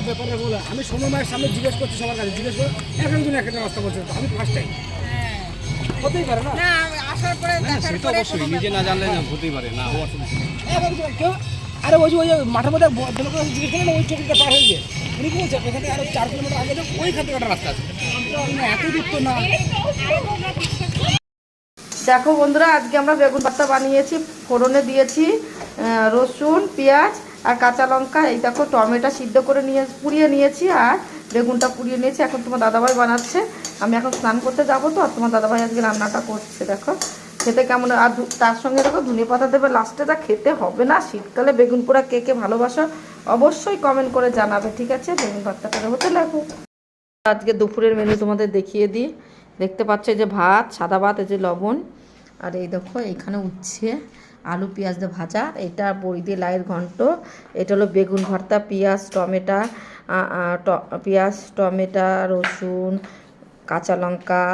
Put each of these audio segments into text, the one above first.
সব ব্যাপারে বলে। আমি সময় মায়ের সামনে জিজ্ঞেস করছি সবার কাছে জিজ্ঞেস করে এক একজন এক একটা রাস্তা বলছে আমি ফার্স্ট টাইম হতেই পারে না? না আসার পরে সেটা অবশ্যই নিজে না জানলে না। হতেই পারে না কেউ? আরে ওই যে ওই মাঠের মধ্যে জিজ্ঞেস করলেন ওই চোখটা পার হয়ে গিয়ে উনি কি বলছে আরও চার কিলোমিটার আগে যাও ওইখান থেকে একটা রাস্তা আছে। এত দূর তো না। দেখো বন্ধুরা আজকে আমরা বেগুন ভর্তা বানিয়েছি ফোড়নে দিয়েছি রসুন পেঁয়াজ আর কাঁচা লঙ্কা, এই দেখো টমেটো সিদ্ধ করে নিয়ে, পুড়িয়ে নিয়েছি, আর বেগুনটা পুড়িয়ে নিয়েছি। এখন তোমার দাদাভাই বানাচ্ছে। আমি এখন স্নান করতে যাব তো, আর তোমার দাদাভাই আজকে রান্নাটা করছে, দেখো। খেতে কেমন আর তার সঙ্গে দেখো ধনে পাতা দেবে। লাস্টে তা খেতে হবে না, শীতকালে বেগুন পোড়া কে কে ভালোবাসো অবশ্যই কমেন্ট করে জানাবে, ঠিক আছে? বেগুন ভর্তাটা হতে লাগুক আজকে দুপুরের মেনু তোমাদের দেখিয়ে দিই। দেখতে পাচ্ছ যে ভাত, সাদা ভাত, এই যে লবণ। আর এই দেখো, এইখানে উচ্ছে। আলু, পেঁয়াজ দিয়ে ভাজা। এটা বড়ি দিয়ে লাইয়ের ঘন্ট। এটা হলো বেগুন ভর্তা, পেঁয়াজ, টমেটা পেঁয়াজ, টমেটা, রসুন, কাঁচা লঙ্কা,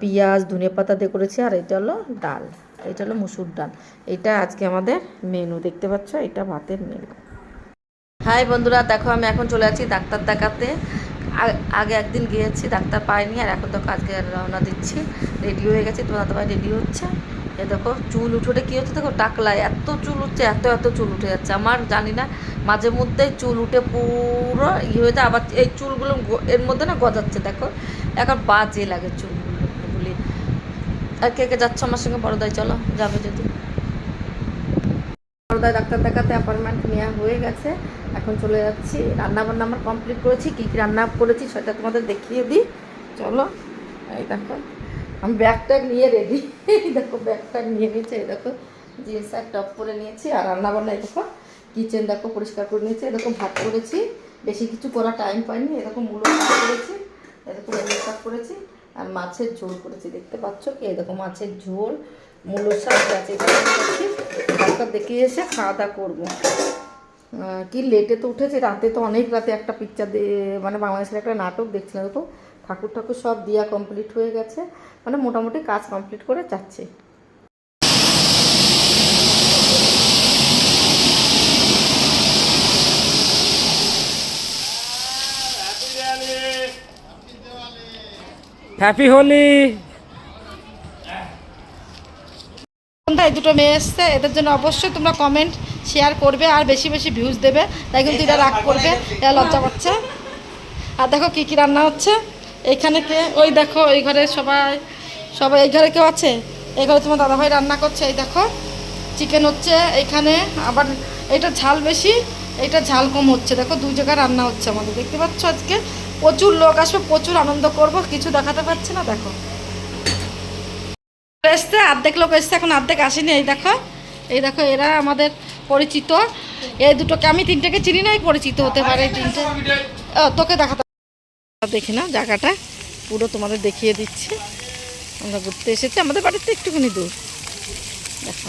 পেঁয়াজ ধনে পাতা দিয়ে করেছি। আর এটা হলো ডাল। এটা হলো মুসুর ডাল। এটা আজকে আমাদের মেনু দেখতে পাচ্ছ? এটা ভাতের মেনু হাই বন্ধুরা, দেখো আমি এখন চলে আছি ডাক্তার দেখাতে। আগে একদিন গিয়েছি, ডাক্তার পাইনি। আর এখন তো আজকে রওনা দিচ্ছি। রেডি হয়ে গেছি। তোমার দাদাভাই রেডি হচ্ছে। এ দেখো, চুল উঠে উঠে কী হচ্ছে দেখো, টাকলায়। এত চুল উঠছে, এত এত চুল উঠে যাচ্ছে। আমার জানি না, মাঝে মধ্যে চুল উঠে পুরো ইয়ে হয়ে যায়, আবার এই চুলগুলো এর মধ্যে না গজাচ্ছে, দেখো। এখন বাজে লাগে চুলগুলো বলি আর কে কে যাচ্ছে আমার সঙ্গে? বড়দাই, চলো, যাবে যদি। বড়দায় ডাক্তার দেখাতে অ্যাপয়েন্টমেন্ট নেওয়া হয়ে গেছে। এখন চলে যাচ্ছি। রান্না বান্না আমার কমপ্লিট করেছি। কী কী রান্না করেছি সেটা তোমাদের দেখিয়ে দিই। চলো, এই দেখো। আমি ব্যাগ ট্যাগ নিয়ে রেডি। দেখো ব্যাগ ট্যাগ নিয়ে নিয়েছি দেখো, জিন্স আর টপ পরে নিয়েছি, আর রান্না বান্না এই দেখো কিচেন দেখো পরিষ্কার করে নিয়েছি এরকম ভাত করেছি, বেশি কিছু করার টাইম পাইনি এরকম মূলো করেছি এরকম শাক করেছি, আর মাছের ঝোল করেছি, দেখতে পাচ্ছ কি? এরকম মাছের ঝোল, মূলো শাক এখানে ডাক্তার দেখিয়ে এসে খাওয়া দাওয়া করব। কি লেটে তো উঠেছে, রাতে তো অনেক রাতে একটা পিকচার মানে বাংলাদেশের একটা নাটক দেখছিলাম তো ঠাকুর ঠাকুর সব দিয়া কমপ্লিট হয়ে গেছে। মানে মোটামুটি কাজ কমপ্লিট করে যাচ্ছে। হ্যাপি হোলি সন্ধ্যায় দুটো মেয়ে এসছে এদের জন্য অবশ্যই তোমরা কমেন্ট শেয়ার করবে আর বেশি বেশি ভিউজ দেবে। তাই কিন্তু এটা রাগ করবে এরা লজ্জা করছে। আর দেখো কী কী রান্না হচ্ছে। এইখানে কে? ওই দেখো ওই ঘরে সবাই সবাই, এই ঘরে কেউ আছে? এই ঘরে তোমার দাদাভাই রান্না করছে, এই দেখো। চিকেন হচ্ছে এইখানে আবার এটা ঝাল বেশি, এটা ঝাল কম হচ্ছে। দেখো দুই জায়গায় রান্না হচ্ছে আমাদের, দেখতে পাচ্ছ আজকে? প্রচুর লোক আসবে, প্রচুর আনন্দ করব, কিছু দেখাতে পারছে না, দেখো। এসছে আর্ধেক লোক এসছে, এখন আর্ধেক আসেনি, এই দেখো। এই দেখো, এরা আমাদের পরিচিত। এই দুটোকে, আমি তিনটেকে চিনি নাই পরিচিত হতে পারে তিনটে। তোকে দেখাতে দেখি না জায়গাটা পুরো তোমাদের দেখিয়ে দিচ্ছি। আমরা ঘুরতে এসেছি, আমাদের বাড়িতে একটুখানি দূর। দেখো,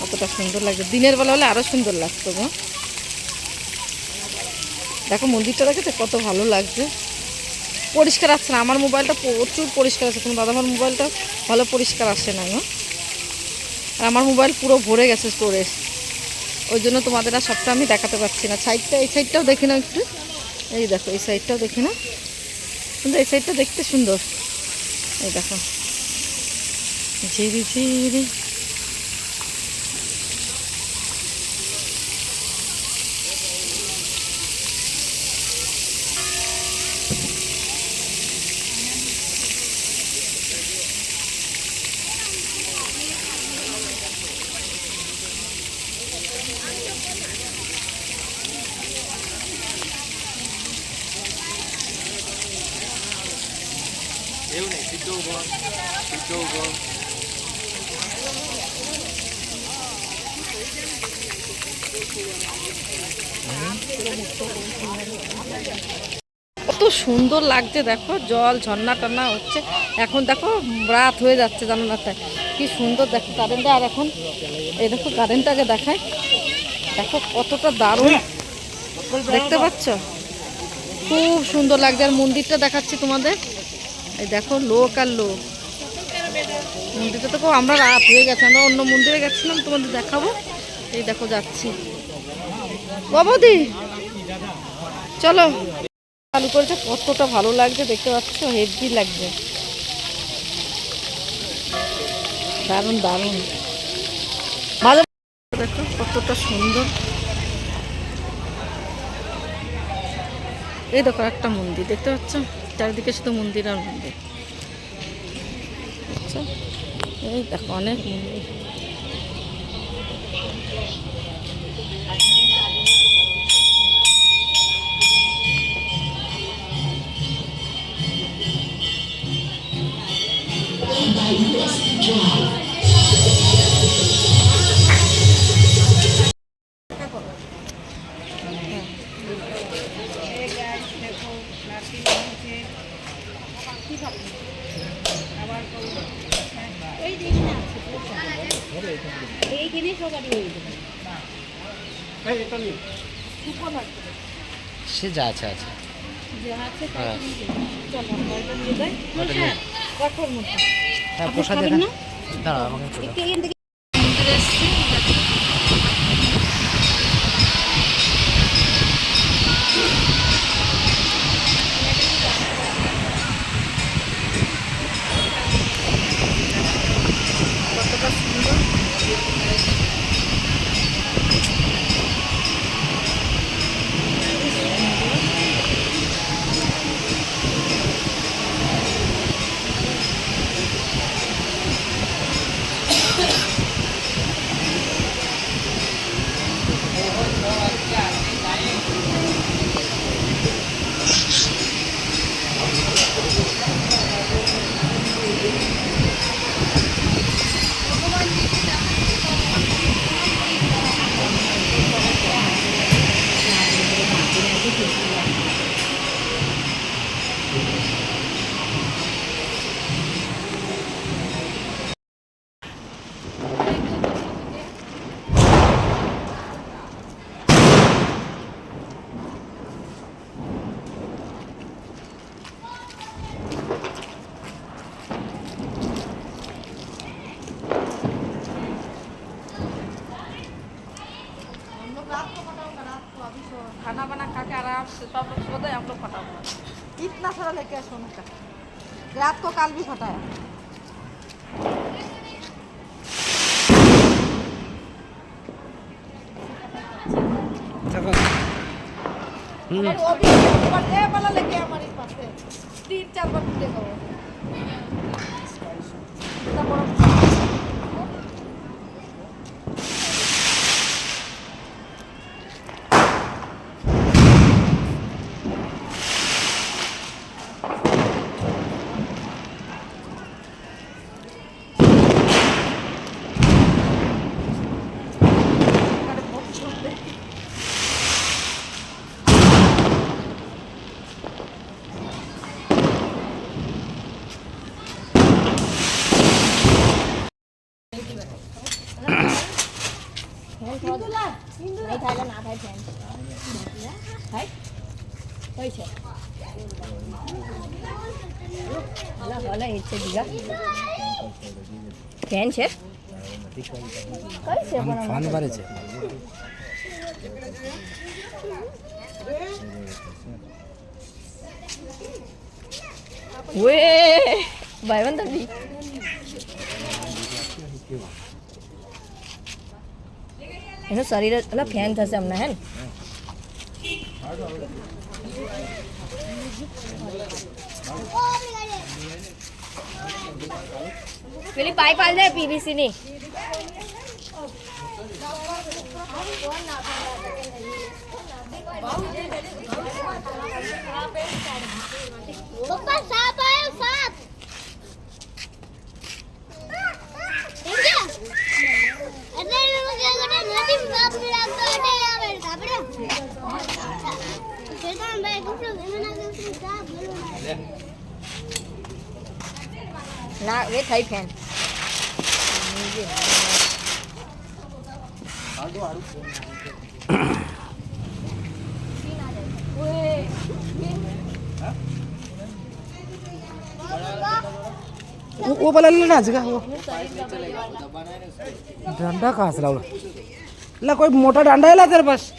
কতটা সুন্দর লাগছে। দিনের বেলা হলে আরও সুন্দর লাগতো গো। দেখো, মন্দিরটা দেখেছে? কত ভালো লাগছে। পরিষ্কার আসছে না? আমার মোবাইলটা প্রচুর পরিষ্কার আছে। কোনো দাদা আমার মোবাইলটা ভালো পরিষ্কার আসে না গো। আর আমার মোবাইল পুরো ভরে গেছে স্টোরেজ। ওই জন্য তোমাদের আর সবটা আমি দেখাতে পারছি না। সাইডটা, এই সাইডটাও দেখি না একটু। এই দেখো, এই সাইডটাও দেখি না? কিন্তু এই সাইডটা দেখতে সুন্দর। এই দেখো। ঝিরি ঝিরি কত সুন্দর লাগছে, দেখো, জল, ঝর্ণা টন্না হচ্ছে। এখন দেখো, রাত হয়ে যাচ্ছে জানো না তাই। কি সুন্দর দেখো কারেন্টটা আর এখন এই দেখো কারেন্টটাকে দেখায় দেখো কতটা দারুণ। দেখতে পাচ্ছ? খুব সুন্দর লাগছে। আর মন্দিরটা দেখাচ্ছি তোমাদের। এই দেখো লোক আর লোক। মন্দিরটা তো আমরা রাত হয়ে গেছে, আমরা অন্য মন্দিরে গেছিলাম, তোমাদের দেখাবো। এই দেখো যাচ্ছি। বাবদি, চলো। চালু করেছে, কতটা ভালো লাগছে, দেখতে পাচ্ছ? হেভি লাগছে। দারুণ দারুণ। ভালো দেখো কতটা সুন্দর। এই দেখো একটা মন্দির, দেখতে পাচ্ছ? চারিদিকে শুধু মন্দির আর মন্দির। আচ্ছা এই দেখো অনেক মন্দির। সে যা আছে আছে। হ্যাঁ। হ্যাঁ প্রসাদ দাঁড়া আমাকে सब इतना सारा लेके आए सोने का रात को काल भी फटाया वो भी बर्थडे वाला लेके हमारे पास तीन चार बार फूटेगा નહીં થાય એટલે ના થાય ફેન થાય હોય છે ફેન છે કઈ છે ફાન ભરે છે વે ભાઈવંત દી એનું શરીર એટલે ફેન થશે હમણાં હે ને પેલી પાઇપ આલ દે પીવીસી ની ના એ થઈ ફેન वो वो वाला लेना जगह वो डंडा कहाँ से लाओ ला कोई मोटा डंडा है ला तेरे पास